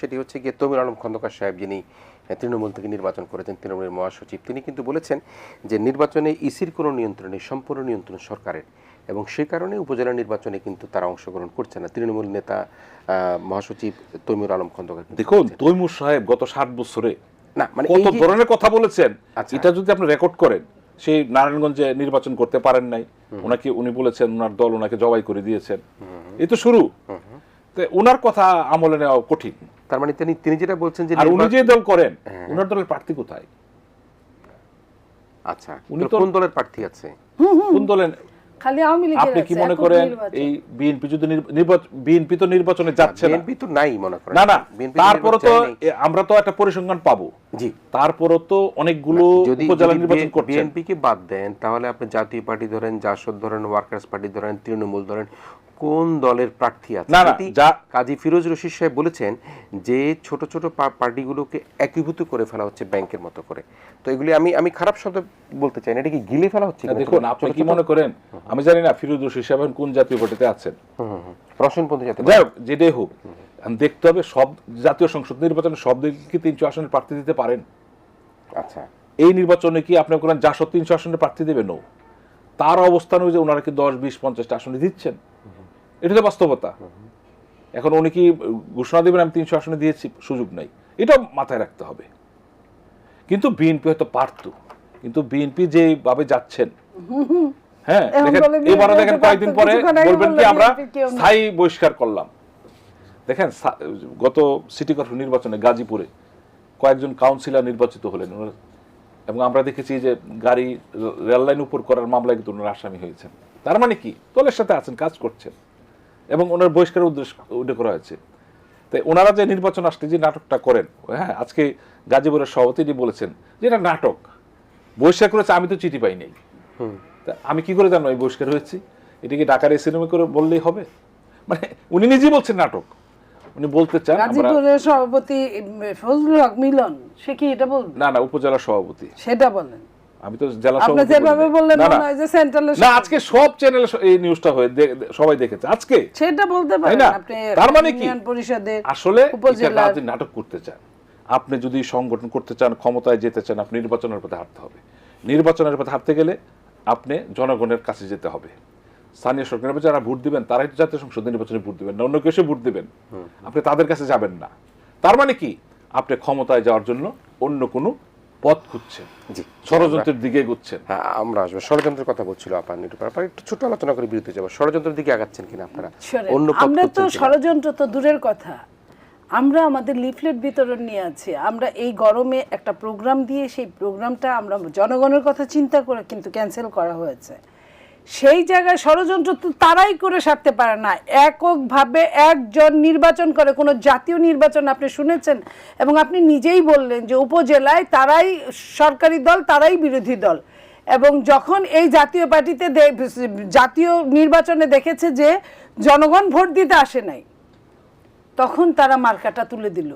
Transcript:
সেটি হচ্ছে গিয়ে তমির আলম খন্দকার সাহেব যিনি তৃণমূল থেকে নির্বাচন করেছেন তৃণমূলের মহাসচিব তিনি কিন্তু বলেছেন যে নির্বাচনে ইসির কোনো নিয়ন্ত্রণ নেই সম্পূর্ণ নিয়ন্ত্রণ সরকারের। এবং সে কারণে উপজেলা নির্বাচনে কিন্তু তারা অংশগ্রহণ করছে না। তৃণমূল নেতা মহাসচিব তৈমুর আলম খন্দকার দেখুন তৈমুর সাহেব গত ষাট বছরে না মানে কত ধরনের কথা বলেছেন আচ্ছা। এটা যদি আপনি রেকর্ড করেন সেই নারায়ণগঞ্জে নির্বাচন করতে পারেন নাই ওনাকে উনি বলেছেন ওনার দল ওনাকে জবাই করে দিয়েছেন। এই তো শুরু। তো ওনার কথা আমলে নেওয়া কঠিন। তার মানে তিনি তিনি যেটা বলছেন যে আর উনি যে দল করেন উনার দলের প্রার্থী কোথায়? আচ্ছা উনি কোন দলের প্রার্থী আছে? কোন দলের খালি আওয়ামী লীগের আপনি কি মনে করেন এই বিএনপি যদি বিএনপি তো নির্বাচনে যাচ্ছে না? বিএনপি তো নাই মনে করেন। না না তারপরে তো নির্বাচনে আমরা তো একটা পরিসংখ্যান পাবো। জি। তারপরও তো অনেকগুলো উপজেলা নির্বাচন করছেন বিএনপি কে বাদ দেন তাহলে আপনি জাতীয় পার্টি ধরেন জাসদ ধরেন ওয়ার্কার্স পার্টি ধরেন তৃণমূল ধরেন কোন দলের প্রার্থী আছে? যা- কাজী ফিরোজ রশিদ সাহেব বলেছেন যে ছোট ছোট পার্টিগুলোকে একীভূত করে ফেলা হচ্ছে ব্যাংকের মতো করে। তো এগুলি আমি আমি খারাপ শব্দ বলতে চাই না এটা কি গিলে ফেলা হচ্ছে না, দেখুন আপনি কি মনে করেন? আমি জানি না ফিরোজ রশিদ সাহেব কোন জাতীয় পার্টিতে আছেন। হুম। জাতীয় যাই হোক যেটাই হোক দেখতে হবে সব জাতীয় সংসদ নির্বাচনে সব দিকে তিনশো আসনের প্রার্থী দিতে পারেন? আচ্ছা। এই নির্বাচনে কি আপনি করেন যাশো তিনশো আসনের প্রার্থী দেবেন ও তার অবস্থান যে ওনারা কি দশ বিশ পঞ্চাশটা আসনে দিচ্ছেন? এটা তো বাস্তবতা। এখন উনি কি ঘোষণা দেবেন আমি তিনশো আসনে দিয়েছি সুযোগ নাই। এটা মাথায় রাখতে হবে। কিন্তু বিএনপি হয়তো পারত। কিন্তু বিএনপি যেভাবে যাচ্ছেন হ্যাঁ এবারে দেখেন কয়েকদিন পরে বলবেন কি আমরা। স্থায়ী বহিষ্কার করলাম। দেখেন গত সিটি কর্পোরেশন নির্বাচনে গাজীপুরে কয়েকজন কাউন্সিলর নির্বাচিত হলেন। এবং আমরা দেখেছি যে গাড়ি রেল লাইন উপর করার মামলায় কিন্তু ওনারা আসামি হয়েছেন। তার মানে কি? দলের সাথে আছেন কাজ করছেন। এবং ওনার বহিষ্কারের উদ্দেশ্য উল্লেখ করা হয়েছে। তাই ওনারা যে নির্বাচন আসতে যে নাটকটা করেন হ্যাঁ আজকে গাজীপুরের সভাপতি বলেছেন যে এটা নাটক। বহিষ্কার করেছে আমি তো চিঠি পাই নাই তা আমি কি করে জানো এই বহিষ্কার হয়েছি? এটা কি ঢাকার এই সিনেমা করে বললেই হবে? মানে উনি নিজেই বলছেন নাটক। উনি বলতে চান গাজীপুরের সভাপতি ফজলুল হক মিলন সে কি এটা বলবে? না না উপজেলা সভাপতি। সেটা বলেন। আমি তো জেলা আপনি সভাপতি যেভাবে বললেন মনে হয় যে না আজকে সব চ্যানেলে এই নিউজটা হয়ে সবাই দেখেছে। আজকে? সেটা বলতে পারেন আপনি তার মানে কি? পরিষদের আসলে এটা উপজেলার নাটক করতে চান। আপনি যদি সংগঠন করতে চান ক্ষমতায় যেতে চান আপনি নির্বাচনের পথে হাঁটতে হবে। নির্বাচনের পথে হাঁটতে গেলে আপনি জনগণের কাছে যেতে হবে। স্থানীয় সরকার যারা ভোট দিবেন তারাই তো জাতীয় সংসদ নির্বাচনে ভোট দিবেন না অন্য কেউ এসে ভোট দিবেন। আপনি তাদের কাছে যাবেন না। তার মানে কি? আপনি ক্ষমতায় যাওয়ার জন্য অন্য কোনো পথ খুঁজছেন। জি। ষড়যন্ত্রের দিকে এগুচ্ছেন। হ্যাঁ আমরা আসব। ষড়যন্ত্রের কথা বলছিল আপা নিরূপা আপা একটু ছোট আলোচনা করে বিরতি যাব ষড়যন্ত্রের দিকে আগাচ্ছেন কিনা আপনারা? অন্য পথ আমরা তো ষড়যন্ত্র তো দূরের কথা। আমরা আমাদের লিফলেট বিতরণ নিয়ে আছি। আমরা এই গরমে একটা প্রোগ্রাম দিয়ে সেই প্রোগ্রামটা আমরা জনগণের কথা চিন্তা করে কিন্তু ক্যান্সেল করা হয়েছে। সেই জায়গায় ষড়যন্ত্র তো তারাই করে সারতে পারে না। এককভাবে একজন নির্বাচন করে, কোনো জাতীয় নির্বাচন আপনি শুনেছেন? এবং আপনি নিজেই বললেন যে উপজেলায় তারাই সরকারি দল, তারাই বিরোধী দল। এবং যখন এই জাতীয় পার্টিতে জাতীয় নির্বাচনে দেখেছে যে জনগণ ভোট দিতে আসে নাই তখন তারা মার্কাটা তুলে দিল।